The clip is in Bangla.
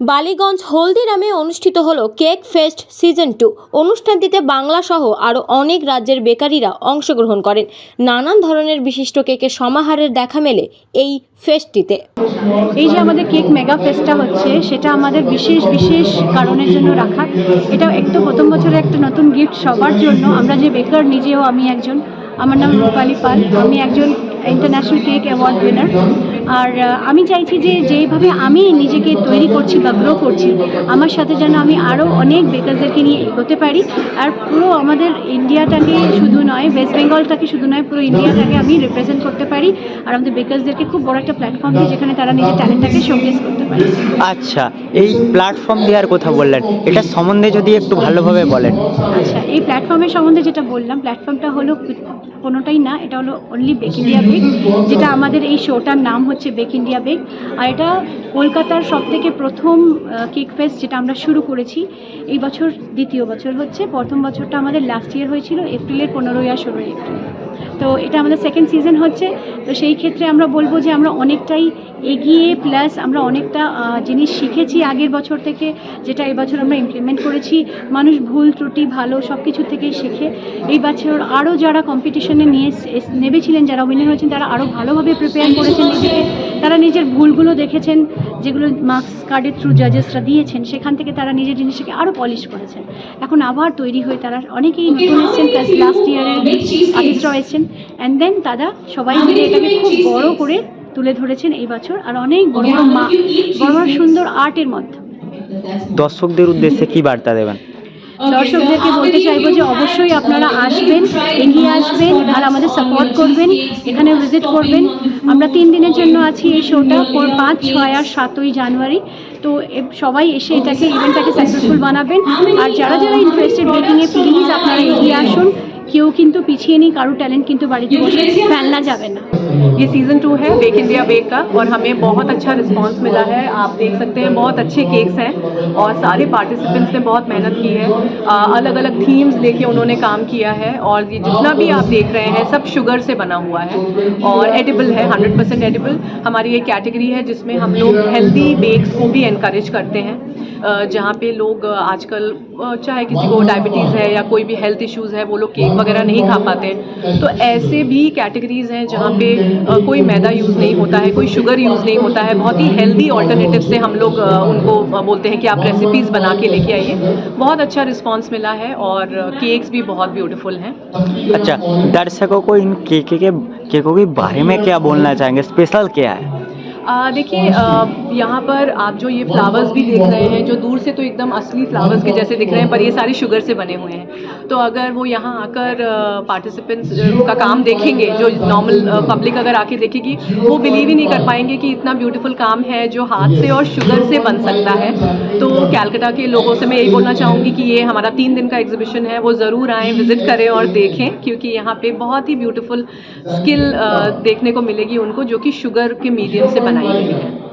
বালিগঞ্জ হলদিরামে অনুষ্ঠিত হলো কেক ফেস্ট সিজন টু। অনুষ্ঠানটিতে বাংলা সহ আরও অনেক রাজ্যের বেকারিরা অংশগ্রহণ করেন। নানান ধরনের বিশিষ্ট কেকের সমাহারের দেখা মেলে এই ফেস্টটিতে। এই যে আমাদের কেক মেগা ফেস্টটা হচ্ছে, সেটা আমাদের বিশেষ বিশেষ কারণের জন্য রাখা। এটা একটু প্রথম বছরে একটা নতুন গিফট সবার জন্য। আমরা যে বেকার, নিজেও আমি একজন। আমার নাম রূপালী পাল। আমি একজন ইন্টারন্যাশনাল কেক অ্যাওয়ার্ড উইনার আর আমি চাইছি যে যেভাবে আমি নিজেকে তৈরি করছি বা গ্রো করছি, আমার সাথে যেন আমি আরও অনেক বেকারদেরকে নিয়ে এগোতে পারি। আর পুরো আমাদের ইন্ডিয়াটাকে শুধু নয় ওয়েস্ট বেঙ্গলটাকে শুধু নয়, পুরো ইন্ডিয়াটাকে আমি রিপ্রেজেন্ট করতে পারি। আর আমাদের বেকারসদেরকে খুব বড় একটা প্ল্যাটফর্ম দিই যেখানে তারা নিজের ট্যালেন্টটাকে শোকেস করতে আচ্ছা এই প্ল্যাটফর্ম দেওয়ার কথা বললেন। এটা সম্বন্ধে যদি একটু ভালোভাবে বলেন। আচ্ছা এই প্ল্যাটফর্মের সম্বন্ধে যেটা বললাম প্ল্যাটফর্মটা হলো কোনোটাই না, এটা হলো অনলি বেক ইন্ডিয়া বেগ যেটা আমাদের এই শোটার নাম হচ্ছে বেক ইন্ডিয়া বেক আর এটা কলকাতার সব থেকে প্রথম কেক ফেস্ট যেটা আমরা শুরু করেছি, এই বছর দ্বিতীয় বছর হচ্ছে। প্রথম বছরটা আমাদের লাস্ট ইয়ার হয়েছিল, এপ্রিলের পনেরোই আর ষোলোই এপ্রিল। তো এটা আমাদের সেকেন্ড সিজন হচ্ছে। তো সেই ক্ষেত্রে আমরা বলব যে আমরা অনেকটাই এগিয়ে প্লাস আমরা অনেকটা জিনিস শিখেছি আগের বছর থেকে, যেটা এবছর আমরা ইমপ্লিমেন্ট করেছি। মানুষ ভুল, ত্রুটি, ভালো সব কিছু থেকেই শেখে। এই বছর আরও যারা কম্পিটিশনে নিয়ে এস- যারা উইনার হয়েছেন, তারা আরও ভালোভাবে প্রিপেয়ার করেছেন নিজেকে। তারা নিজের ভুলগুলো দেখেছেন। যেগুলো মার্কস কার্ডের থ্রু জাজেসরা দিয়েছেন সেখান থেকে তারা নিজের জিনিসটাকে আরও পলিশ করেছেন। এখন আবার তৈরি হয়ে তারা অনেকেই নতুন এসেছেন প্লাস লাস্ট ইয়ারের আর্টিস্টরাও এসেছেন অ্যান্ড দেন তারা সবাই মিলে এটাকে খুব বড় করে তুলে ধরেছেন এই বছর আর অনেক বড় বড় মা বড় বড় সুন্দর আর্টের মধ্যে। দর্শকদের উদ্দেশ্যে কি বার্তা দেবেন? দর্শকদেরকে বলতে চাইব যে অবশ্যই আপনারা আসবেন এগিয়ে আসবেন আর আমাদের সাপোর্ট করবেন এখানে ভিজিট করবেন। আমরা তিন দিনের জন্য আছি এই শোটা পাঁচ ছয় আর সাতই জানুয়ারি। তো সবাই এসে এটাকে ইভেন্টটাকে সাকসেসফুল বানাবেন। আর যারা যারা ইন্টারেস্টেড বেকিংয়ে প্লিজ আপনারা এগিয়ে আসুন। কেউ কিন্তু পিছিয়ে নেই কারো ট্যালেন্ট কিন্তু বাড়িতে বসে ফেলনা যাবে না ये सीज़न टू है बेक इंडिया बेक का और हमें बहुत अच्छा रिस्पांस मिला है आप देख सकते हैं बहुत अच्छे केक्स हैं और सारे पार्टिसिपेंट्स ने बहुत मेहनत की है अलग अलग थीम्स लेके उन्होंने काम किया है और ये जितना भी आप देख रहे हैं सब शुगर से बना हुआ है और एडिबल है हंड्रेड परसेंट एडिबल हमारी ये कैटेगरी है जिसमें हम लोग हेल्दी बेक्स को भी इनक्रेज करते हैं अ, जहाँ पे लोग आजकल चाहे किसी को डायबिटीज़ है या कोई भी हेल्थ इश्यूज़ है, वो लोग केक वगैरह नहीं खा पाते। तो ऐसे भी कैटेगरीज़ हैं जहाँ पे कोई मैदा यूज़ नहीं होता है, कोई शुगर यूज़ नहीं होता है। बहुत ही हेल्दी ऑल्टरनेटिव से हम लोग उनको बोलते हैं कि आप रेसिपीज़ बना के लेके आइए। बहुत अच्छा रिस्पॉन्स मिला है और केक्स भी बहुत ब्यूटीफुल हैं। अच्छा दर्शकों को इन केके के केकों के बारे में क्या बोलना चाहेंगे? स्पेशल क्या है? देखिए यहाँ पर आप जो ये फ्लावर्स भी देख रहे हैं, जो दूर से तो एकदम असली फ्लावर्स के जैसे दिख रहे हैं, पर ये सारे शुगर से बने हुए हैं। तो अगर वो यहाँ आकर पार्टिसिपेंट्स का काम देखेंगे, जो नॉर्मल पब्लिक अगर आके देखेगी, वो बिलीव ही नहीं कर पाएँगे कि इतना ब्यूटीफुल काम है जो हाथ से और शुगर से बन सकता है। तो कैलकाटा के लोगों से मैं यही बोलना चाहूँगी कि ये हमारा तीन दिन का एग्जीबिशन है, वो ज़रूर आएँ विज़िट करें और देखें, क्योंकि यहाँ पे बहुत ही ब्यूटीफुल स्किल देखने को मिलेगी उनको, जो कि शुगर के मीडियम से बनाई la.